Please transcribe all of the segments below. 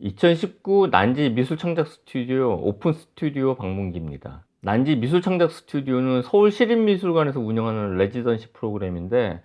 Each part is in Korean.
2019 난지 미술창작 스튜디오 오픈 스튜디오 방문기입니다. 난지 미술창작 스튜디오는 서울시립미술관에서 운영하는 레지던시 프로그램인데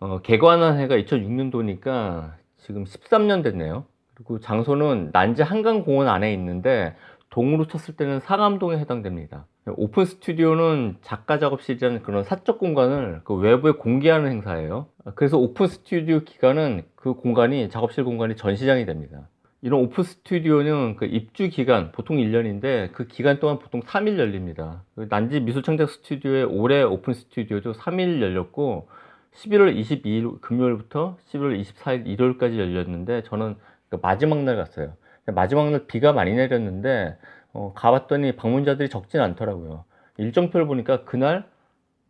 어, 개관한 해가 2006년도니까 지금 13년 됐네요. 그리고 장소는 난지 한강공원 안에 있는데 동으로 쳤을 때는 상암동에 해당됩니다. 오픈 스튜디오는 작가 작업실이라는 그런 사적 공간을 그 외부에 공개하는 행사예요. 그래서 오픈 스튜디오 기간은 그 공간이 작업실 공간이 전시장이 됩니다. 이런 오픈 스튜디오는 그 입주 기간 보통 1년인데 그 기간 동안 보통 3일 열립니다. 그 난지 미술창작 스튜디오의 올해 오픈 스튜디오도 3일 열렸고 11월 22일 금요일부터 11월 24일 일요일까지 열렸는데 저는 그 마지막 날 갔어요. 마지막 날 비가 많이 내렸는데 어, 가봤더니 방문자들이 적진 않더라고요. 일정표를 보니까 그날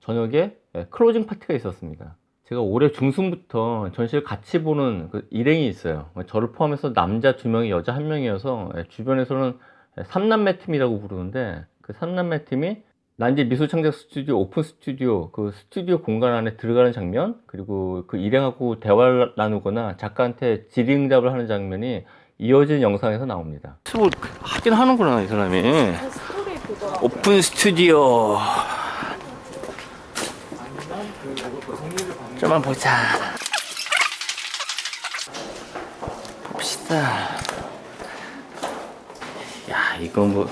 저녁에 예, 클로징 파티가 있었습니다. 제가 올해 중순부터 전시를 같이 보는 그 일행이 있어요. 저를 포함해서 남자 두 명이 여자 한 명이어서 예, 주변에서는 삼남매 팀이라고 부르는데 그 삼남매 팀이 난지 미술창작 스튜디오 오픈 스튜디오 그 스튜디오 공간 안에 들어가는 장면 그리고 그 일행하고 대화를 나누거나 작가한테 질의응답을 하는 장면이 이어진 영상에서 나옵니다. 뭐 하긴 하는구나 이 사람이. 보더라고요. 오픈 스튜디오. 좀만 보자. 봅시다. 야, 이거 뭐.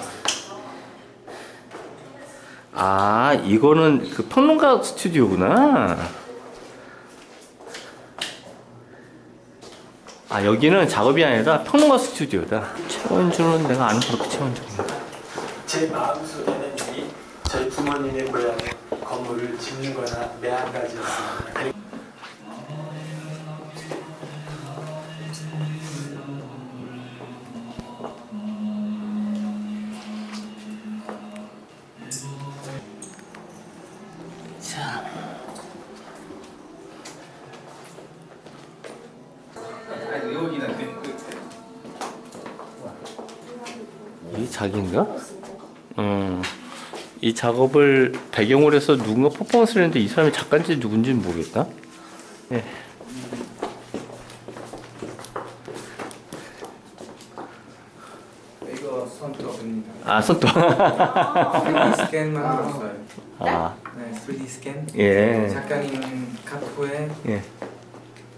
아, 이거는 그 평론가 스튜디오구나. 아, 여기는 작업이 아니라 평론가 스튜디오다. 최원준은 내가 아는 바로 그 최원준입니다. 제 마음속에는 이 저희 부모님의 고향에 건물을 짓는 거나 매한가지였습니다. 이 자기인가? 음, 이 작업을 배경으로 해서 누군가 퍼포먼스를 했는데 이 사람이 작가인지 누군지 모르겠다. 예. 이거 손톱입니다. 아, 손톱. 3D 스캔만 했어요. 아, 네, 3D 스캔. 예. 작가님 카프에 예.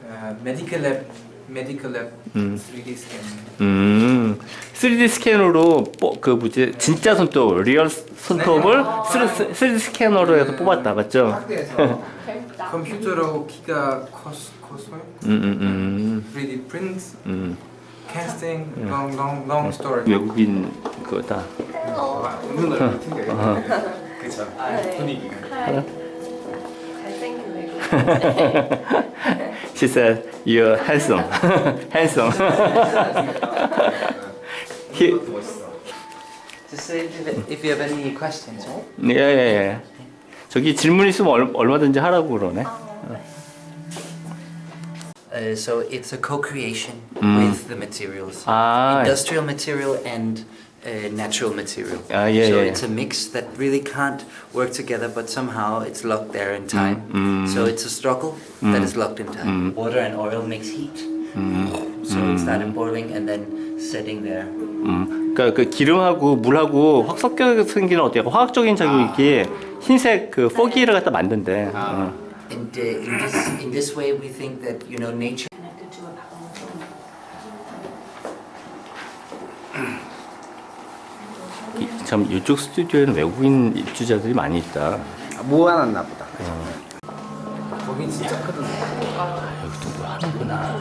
어, 메디컬 랩 메디컬 랩 음. 3D 스캔. 음, 3D 스캐너로 뽀, 그 뭐지 진짜 손톱, 리얼 손톱을 3D 스캐너로 해서 뽑았다, 맞죠? 재밌다. 컴퓨터로 키가 커서 커서요. 음, 음, 음, 3D 프린트, 음. 캐스팅, long long long story. 외국인 그거다. 눈을 튕겨요. 그쵸. 분위기. 잘생긴 외국. She said, "You're handsome, handsome." he, Just say if you- if you have any questions, right? 예, 예, 예. 저기 질문 있으면 얼, 얼마든지 하라고 그러네. Uh, so it's a co-creation Mm. with the materials, 아, industrial material and uh, natural material. Ah, yeah, so yeah, it's a mix that really can't work together, but somehow it's locked there in time. mm. So it's a struggle that is locked in time. Water and oil makes heat, so it started boiling and then setting there. 음, 그러니까 그 기름하고 물하고 확 섞여 생기는 어떻게 화학적인 작용이 흰색 그 포기를 갖다 만든대. 어. And uh, in this in this way, we think that you know nature. 이- 참 이쪽 스튜디오에는 외국인 입주자들이 많이 있다. 모아놨나 보다. 거긴 진짜 크던데. 여기도 뭐 하는구나.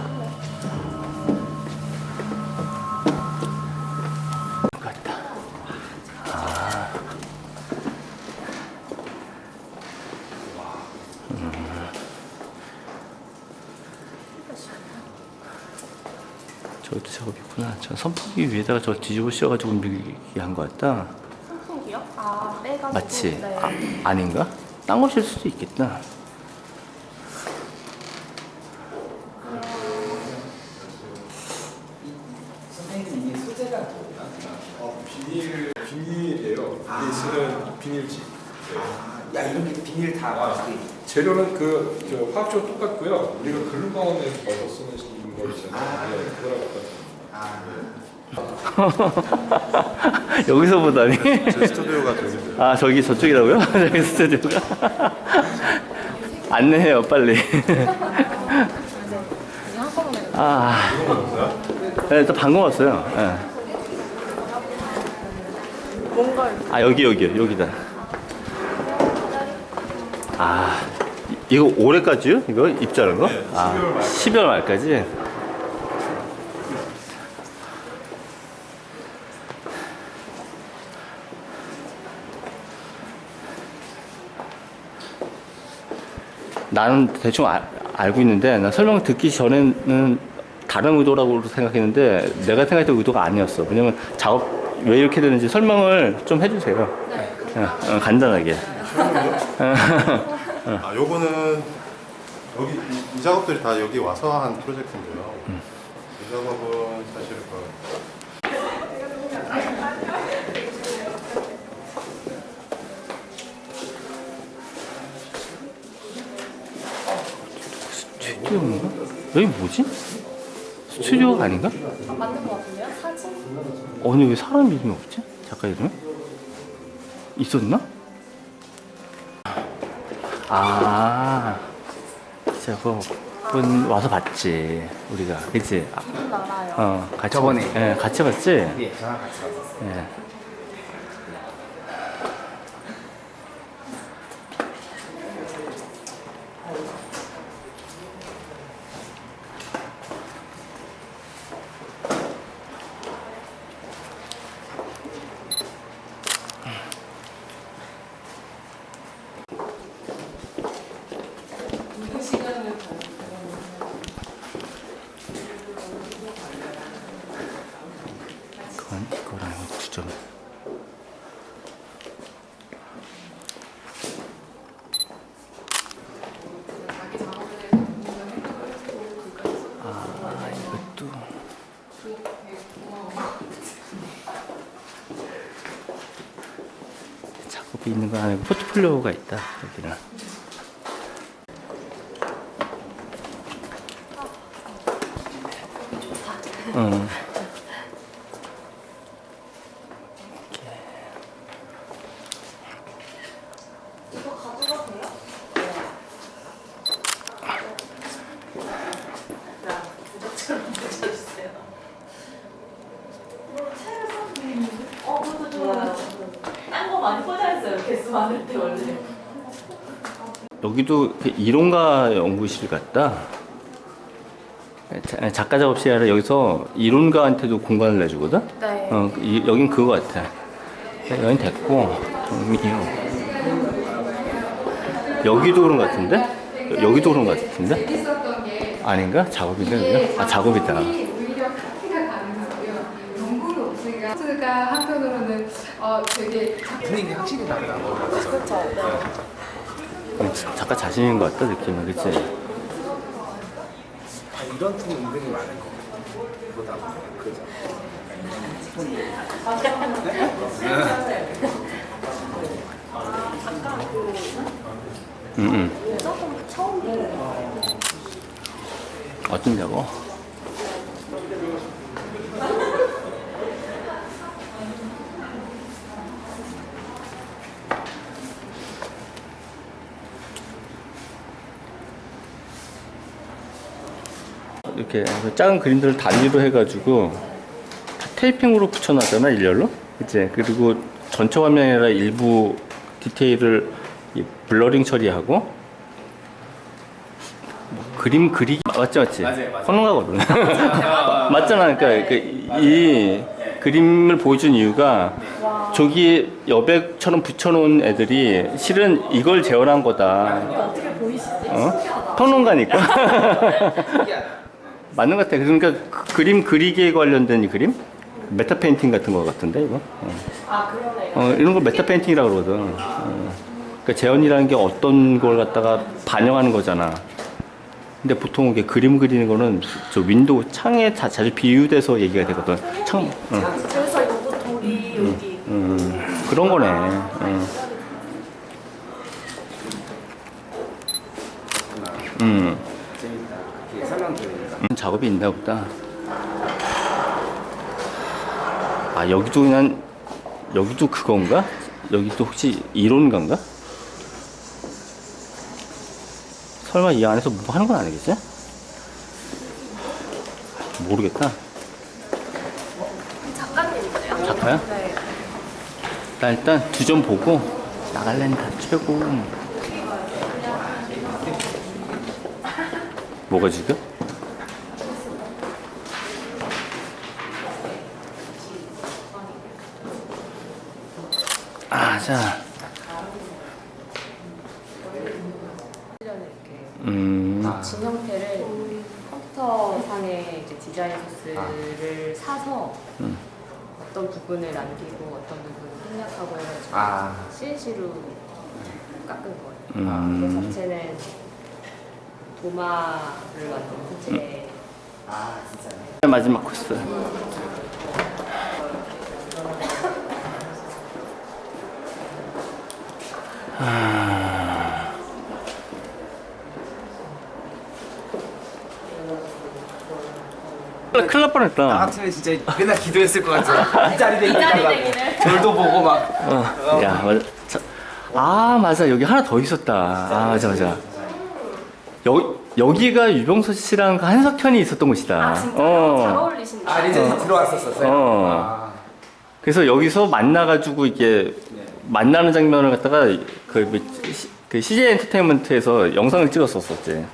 같다. 아. 음. 저것도 작업이구나. 저 선풍기 위에다가 저 뒤집어 씌워가지고 밀게 한것 같다. 선풍기요? 아, 빼가지고. 맞지? 네. 아, 아닌가? 딴 것일 수도 있겠다. 선생님 이게 소재가 어, 비닐 비닐이에요. 이게 쓰는 비닐지. 네. 야 이런 게 비닐 다 어떻게 재료는 그저 화학적으로 똑같고요. 우리가 글루건에서 써서 쓰는 거 있잖아요. 네, 그거랑 똑같아요. 아 여기서 보다니. 제 스튜디오가 저기 아 저기 저쪽이라고요? 저기 스튜디오가. 안내해요 빨리. 아. 네, 저 방금 왔어요. 네. 아 여기 여기요 여기다. 아 이- 이거 올해까지요? 이거 입자는 거? 아 12월 말까지. 나는 대충 알, 알고 있는데 나 설명 듣기 전에는 다른 의도라고 생각했는데 내가 생각했던 의도가 아니었어. 왜냐면 작업 왜 이렇게 되는지 설명을 좀 해주세요. 어, 어, 간단하게. 아, 요거는 여기 이, 이 작업들이 다 여기 와서 한 프로젝트인데요. 이 작업은 사실 그 스튜디오인가? 여기 뭐지? 스튜디오가 아닌가? 맞는 것 같은데요? 사진? 아니 왜 사람 이름이 없지? 작가 이름이? 있었나? 아 저거분 와서 봤지 우리가 그치? 아, 전 알아요. 어 같이 저번에. 봤- 예 같이 봤지? 예, 저랑 같이 왔었어요. 예. 그건 이거랑 이거 두 점. 아 이것도. 작업이 있는 건 아니고 포트폴리오가 있다 여기는. 응. 딴거 많이 포장했어요. 개수 많을 때 원래. 여기도 그 이론가 연구실 같다. 자- 작가 작업실이 아니라 여기서 이론가한테도 공간을 내주거든. 네. 어, 이, 여긴 그거 같아. 네, 여긴 됐고 정미요. 여기도 그런 것 같은데? 여- 여기도 그런 것 같은데? 아닌가? 작업인데 그죠? 아 작업이다. 오히려 카피가 가능하고요. 연구는 스가 한편으로는 어 되게 분위기 확실히 다르다고. 그렇죠. 네. 음, 작가 자신인 것 같다 느낌은 그치? 아, 이런 팀 은근히 많은 거. 보다 보면 그죠. 응, 응. 조금 처음 작업? 이렇게 작은 그림들을 단위로 해가지고 다 테이핑으로 붙여놨잖아 일렬로? 그치? 그리고 전체 화면이 아니라 일부 디테일을 이 블러링 처리하고 뭐 그림 그리기 맞지 맞지. 선호가거든. 맞잖아. 그러니까 그이 그림을 보여준 이유가 저기 여백처럼 붙여놓은 애들이 실은 이걸 재현한 거다? 어? 평론가니까 맞는 것 같아. 그러니까 그- 그림 그리기에 관련된 이 그림? 메타 페인팅 같은 거 같은데 이거? 어. 아 그러네요. 어, 이런 걸 메타 페인팅이라고 그러거든. 어. 그러니까 재현이라는 게 어떤 걸 갖다가 반영하는 거잖아. 근데 보통 이게 그림 그리는 거는 저 윈도우 창에 자, 자주 비유돼서 얘기가 되거든. 창, 어. 그래서 이거 돌이 여기 음, 그런 거네. 음. 음. 재밌다. 그렇게 설명 들으니까. 음, 작업이 있나 보다. 아 여기도 그냥 여기도 그건가? 여기도 혹시 이론가인가? 설마 이 안에서 뭐 하는 건 아니겠지? 모르겠다. 작가님이세요? 작가야? 네. 나 일단 두 점 보고 나갈래는 다 최고. 뭐가 지금? 자. 음, 진 형태를 컴퓨터상의 이제 디자인 소스를 사서 음. 어떤 부분을 남기고 어떤 부분을 생략하고 해가지고 아. CNC로 깎은 거예요. 그 음, 자체는 도마를 만든 소재. 아 진짜요? 마지막 코스. 큰일 날 나 뻔했다. 같으면 진짜 맨날 기도했을 것 같아. 이 자리 되기 달라고. 돌도 보고 막. 어, 야, 맞아. 자, 아, 맞아. 여기 하나 더 있었다. 아, 맞아, 맞아. 여, 여기가 유병서 씨랑 그 한석현이 있었던 곳이다. 아 진짜 잘 어. 어울리신다. 아 이제 들어왔었었어요. 어. 아. 그래서 여기서 만나가지고 이게 만나는 장면을 갖다가 그, 뭐 시- 그 CJ 엔터테인먼트에서 영상을 찍었었었지.